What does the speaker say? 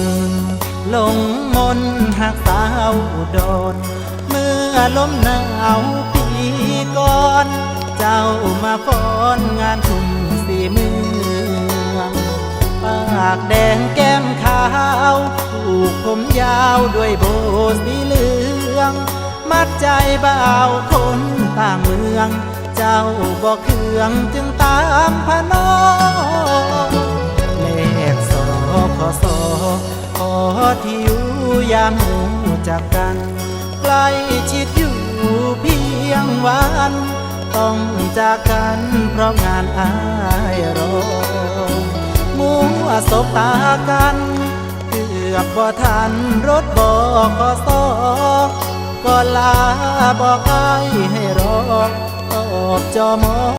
นลงมนหักสาวโดน เมื่อลมหนาวปีก่อน เจ้ามาฟ้อนงานทุ่มสี่เมืองปากแดงแก้มขาวผูกผมยาวด้วยโบสีเหลือง มัดใจบ่าวคนต่างเมือง เจ้าบอกเครื่องจึงตามพนอ ที่อยู่ยามหูจากกันใกล้ชิดอยู่เพียงวัน ต้องจากกันเพราะงานอายรอมัวสบตากันเกือบบ่ทันรถบอกขอสอก็ลาบอกอให้รอตอบจอมอ